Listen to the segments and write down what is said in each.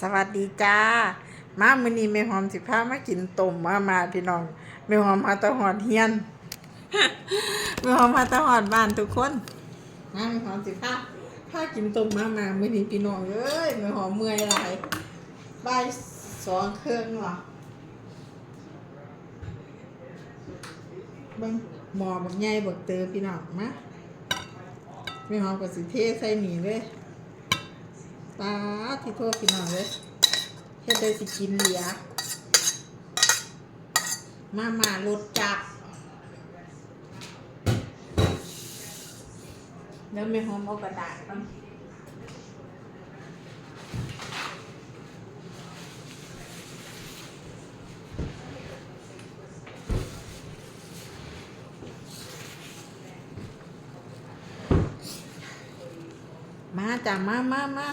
สวัสดีจ้า มามื้อนี้แม่หอมสิพามากินต้มมามาพี่น้องแม่หอมมาตะหอดเฮียนแม่หอมมาตะหอดบ้านทุกคนมาแม่หอมสิพาพากินต้มมามามื้อนี้พี่น้องเอ้ยแม่หอมเมื่อยหลายบ่ายสองเครึ่องหรอเบิ่งหมอบักใหญ่บักเตอพี่น้องมาแม่หอมก็สิเทใส่หนีเลย ตาที่โทษพี่น้องเลยเฮ็ดได้สิกินเหลียมามารถจักรแล้วไม่หอมเอากระดาษมันมาจ้ะมามามา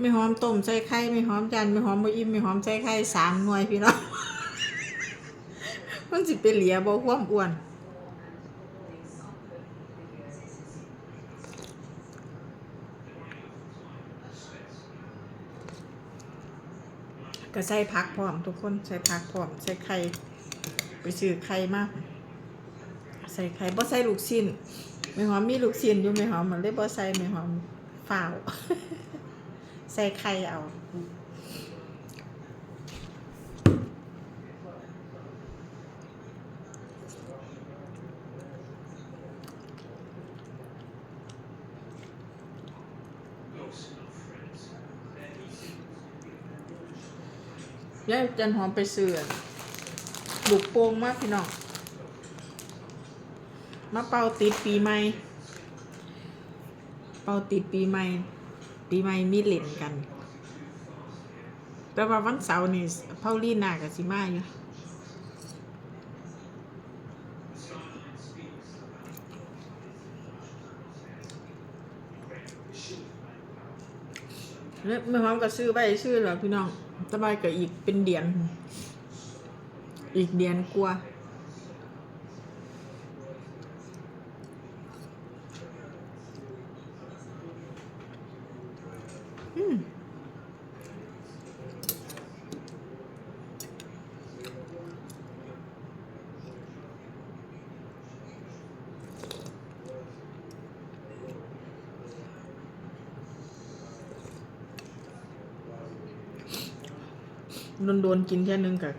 ไม่หอมต้มใส่ไข่ไม่หอมจันไม่หอมบะอิ่มไม่หอมใส่ไข่สามหน่วยพี่น้องมันสิเป็นเหลียบ่ความอ้วนก็ใส่ผักพร้อมทุกคนใส่ผักพร้อมใส่ไข่ไปซื้อไข่มาก ใส่ไข่บ่ใส่ลูกชิ้นไม่หอมมีลูกชิ้นอยู่ไม่หอมมันเลยบ่ใส่ไม่หอมฝ้าว ใส่ไข่เอา แล้วจันหอมไปเสือบุกโป่งมากพี่น้อง มาเป่าติดปีใหม่ เป่าติดปีใหม่ ปีใหม่มีเล่นกัน แต่ว่าวันเสาร์นี่เผาลีนากับสิมาอยู่แล้วไม่พร้อมกับซื้อไปซื้อหรอพี่น้องสบายกับอีกเป็นเดียน อีกเดียนกลัวา โดนโดนๆกินแค่นึงกับ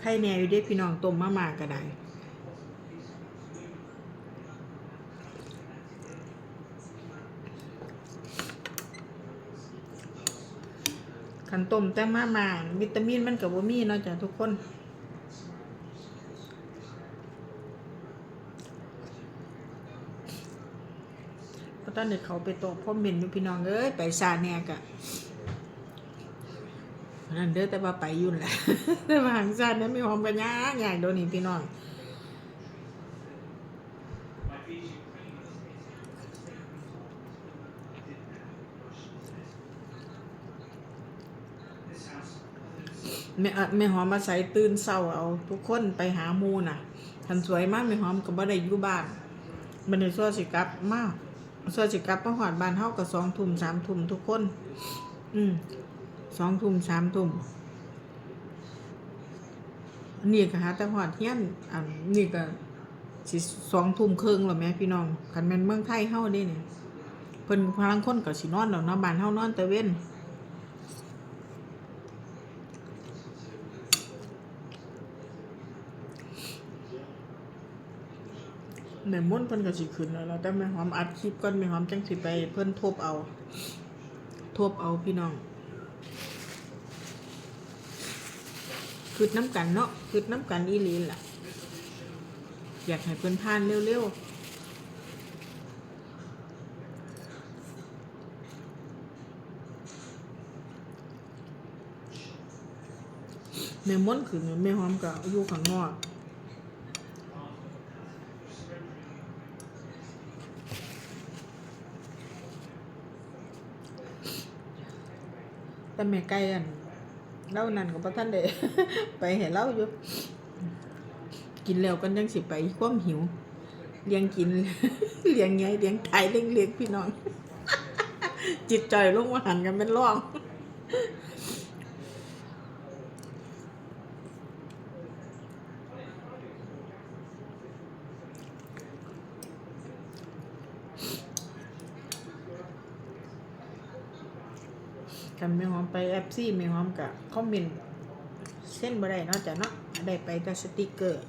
ไข่แนวอยู่ด้พี่น้องต้มมาม่าก็ได้ ขันต้มแต่มามาวิตามินมันกับบ่มีเนาะจ้ะทุกคนเพราะตอนเด็กเขาไปโตพ่อเมนอยู่พี่น้องเอ้ยไปซาแนกะนั่นเด้อแต่ว่าไปยุ่นแหละแต่ว่าหางซานนั้นไม่หอมกันยากใหญ่โดนนี่พี่น้อง แม่อะแม่หอมมาใส่ตื่นเศร้าเอา ทุกคนไปหาหมูน่ะทันสวยมากแม่หอมก็บ่ได้อยู่บ้านมันในซัวสิกลับมากซัวสิกลับมาหอดบ้านเฮาก็สองทุ่มสามทุ่มทุกคน อืมสองทุ่มสามทุ่มนี่ก็หาแต่หอดเฮียนอันนี่ก็สิสองทุ่มครึ่งแล้วแม่พี่น้องคันแม่นเมืองไทยเฮาเด้เนี่ยเพิ่นพลังคนก็สินอนแล้วเนาะบ้านเฮานอนแต่เว้น แม่ม่นเพิ่นก็สิขึ้นแล้วล่ะแต่แม่หอมอัดคลิปก่อนแม่หอมจังสิไปเพิ่นทบเอา ทบเอาพี่น้องคืดน้ำกันเนาะคืดน้ำกันอีลีนล่ะ อยากให้เพิ่นผ่านเร็วๆแม่ม้วนขึ้นแม่หอมก็อยู่ข้างนอก แต่แม่ไก่อันเล่านั่นก็บ่ทันเด้ไปเห็นเล่าอยู่กินแล้วกันยังสิไปความหิวเลี้ยงกินเลี้ยงไงเลี้ยงไทยเลี้ยงเลี้ยงพี่น้อง จิตใจลงมาหันกันเป็นร่อง คันไม่หอมไปแอปซี่ไม่หอมกับคอมเมนต์เส้นบ่ได้เนาะจ้ะเนาะได้ไปแต่สติกเกอร์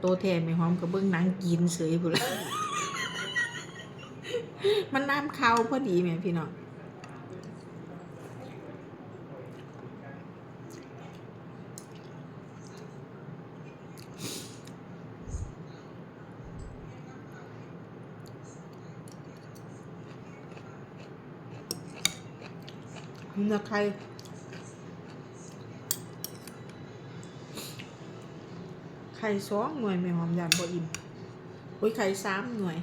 โตแทนไม่หอมกับเบื้องหนังกินเสยพุ่นละมันน้ำเข้าพอดีแม่พี่น้อง นี่นะใครไข่สองหน่วยไม่หอมยานบ่อิ่มโอ้ยไข่สามหน่วย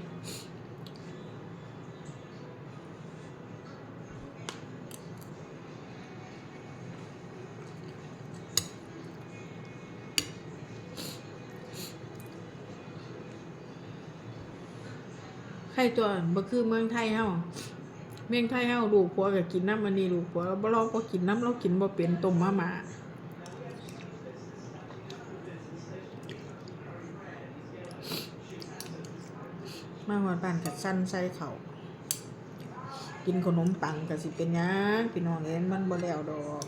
ไข่ตัวบ่คือเมืองไทยเฮา เม่งไทยเฮาลูกผัวก็กินน้ำอันนี้ลูกผัวบ่เราก็กินน้ำเรากินบ่เป็นต้มมาม่ามาหอดบ้านกับสั้นใส่เขากินขนมปังกับสิเป็นยังพี่น้องเอ็นมันบ่แล้วดอก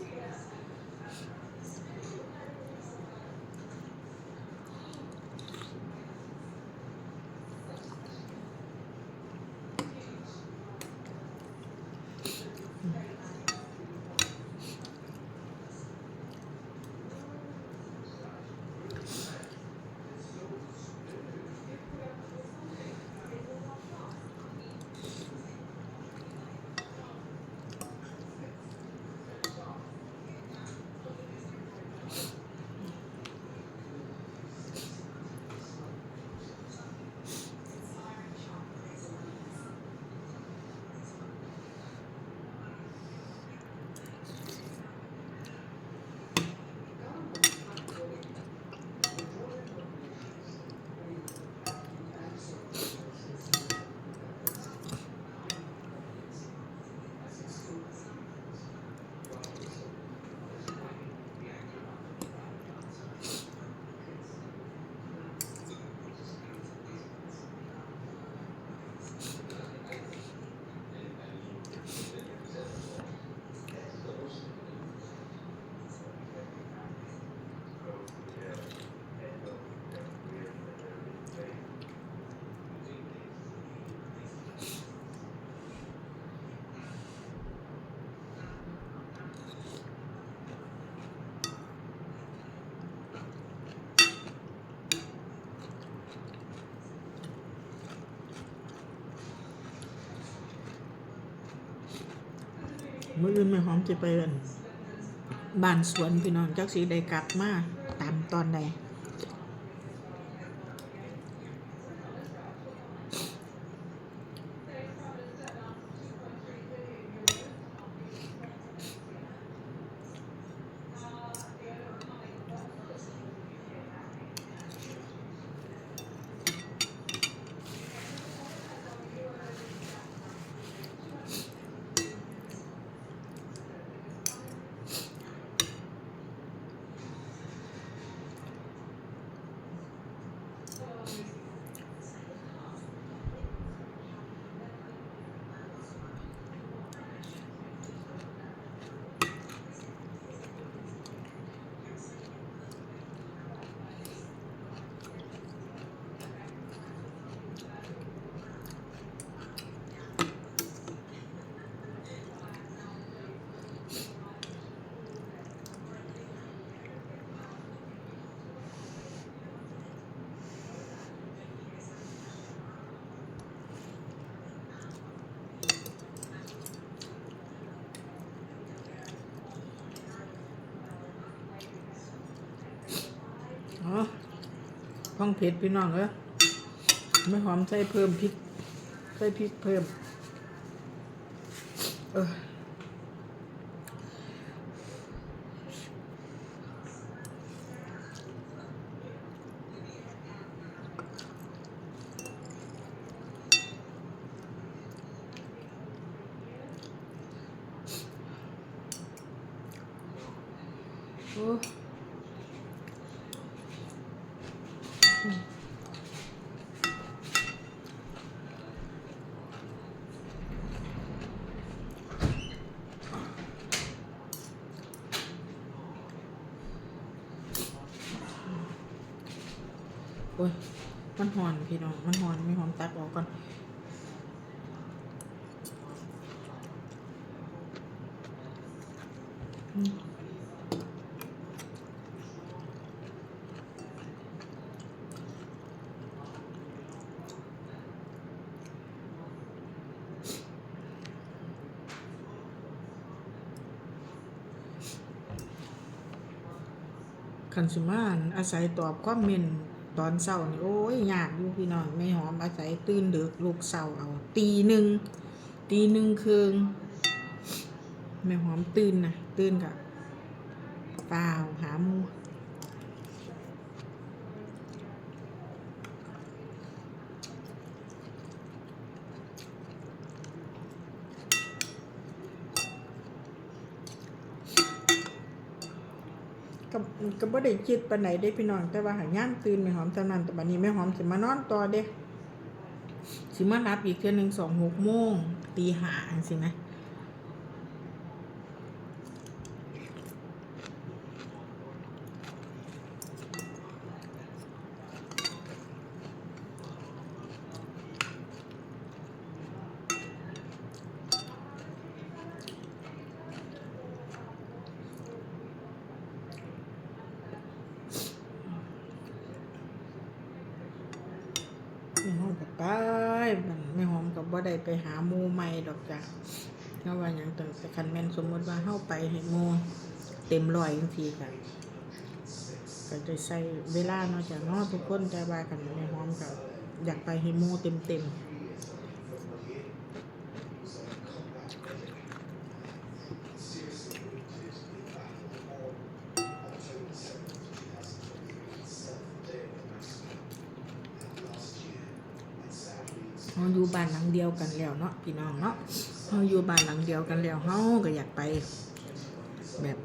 มื่ออื่นไม่หอมจะไปเอินบ้านสวนพี่น้องจักสีได้กลับมาตามตอนใดอ๋อ ต้องเผ็ดพี่น้องเอ้ยไม่หอมใส่เพิ่มพริก ใส่พริกเพิ่ม เออ โอ้โอ้ย มันหอนพี่น้อง มันหอนไม่หอมตักออกก่อนคันสุมานอาศัยตอบความเมน ตอนเศร้านี่โอ้ยยากอยู่พี่น้องไม่หอมอาศัยตื่นดึกลูกเศร้าเอาตีหนึ่งตีหนึ่งคืนไม่หอมตื่นนะตื่นกะเปล่าหาหมู ก็บ่ได้คิดปานไหนได้พี่น้อง แต่ว่าหาย่ามตื่นไม่หอมเท่านั้นแต่บัดนี้แม่หอมสิมานอนต่อเด้สิมารับอีกเทื่อหนึงสองหกโมงตีห้าจังซี่นะ ไม่หอมกับไปมันไม่หอมกับว่าได้ไปหาหมูใหม่ดอกจ้ะเพราะว่าอย่างตั้งแต่คันแมนสมมติว่าเข้าไปให้หมูเต็มร้อยจังซี่ค่ะก็จะใช้เวลาเนาะจ้ะเนาะทุกคนแต่ว่ากันไม่หอมกับอยากไปให้หมูเต็มเต็ม เฮาอยู่บ้านหลังเดียวกันแล้วเนาะพี่น้องเนาะเฮาอยู่บ้านหลังเดียวกันแล้วเฮาก็อยากไป แบบ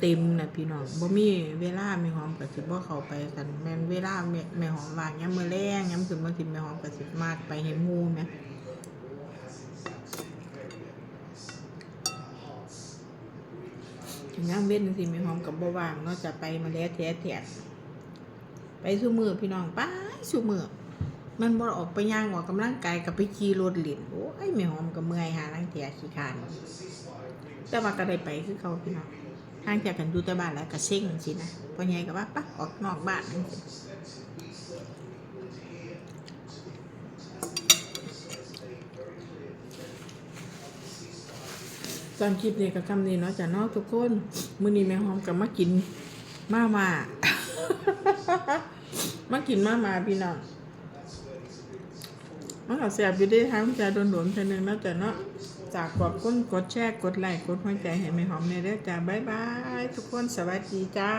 เต็มๆนะพี่น้องบ่มีเวลาแม่หอมก็สิบ่เข้าไปกันแม่นเวลาแม่แม่หอมว่างยามมื้อแลงยามขึ้นมาสิแม่หอมก็สิมากไปเฮ็ดหมู่แหมยามเว้นจังซี่แม่หอมก็บ่ว่างเนาะจะไปมาแล้วแท้แท้ไปซุมื้อพี่น้องไปซุมื้อ มันบ่ออกไปย่างออกกำลังกายก็ไปขี่รถเล่นโอ้ยแม่หอมก็เมื่อยหาลังเทียขี้คานแต่ว่าก็ได้ไปคือเขาพี่น้องห่างจากกันอยู่แต่บ้านแล้วก็เซ็งสินะพอใหญ่ก็ว่าปะออกนอกบ้านจังซี้ตอนคลิปนี้ก็คำนี้เนาะจ้ะเนาะทุกคนมื้อนี้แม่หอมกับมากินมามามากินมามาพี่น้อง มันก็แซ่บอยู่เด้ทั้งใจโดนๆเท่านึงแล้วแต่เนาะจากกดก้นกดแชร์กดไลค์กดหัวใจให้แม่หอมในเด้อจ้าบ๊ายบาย ทุกคนสวัสดีจ้า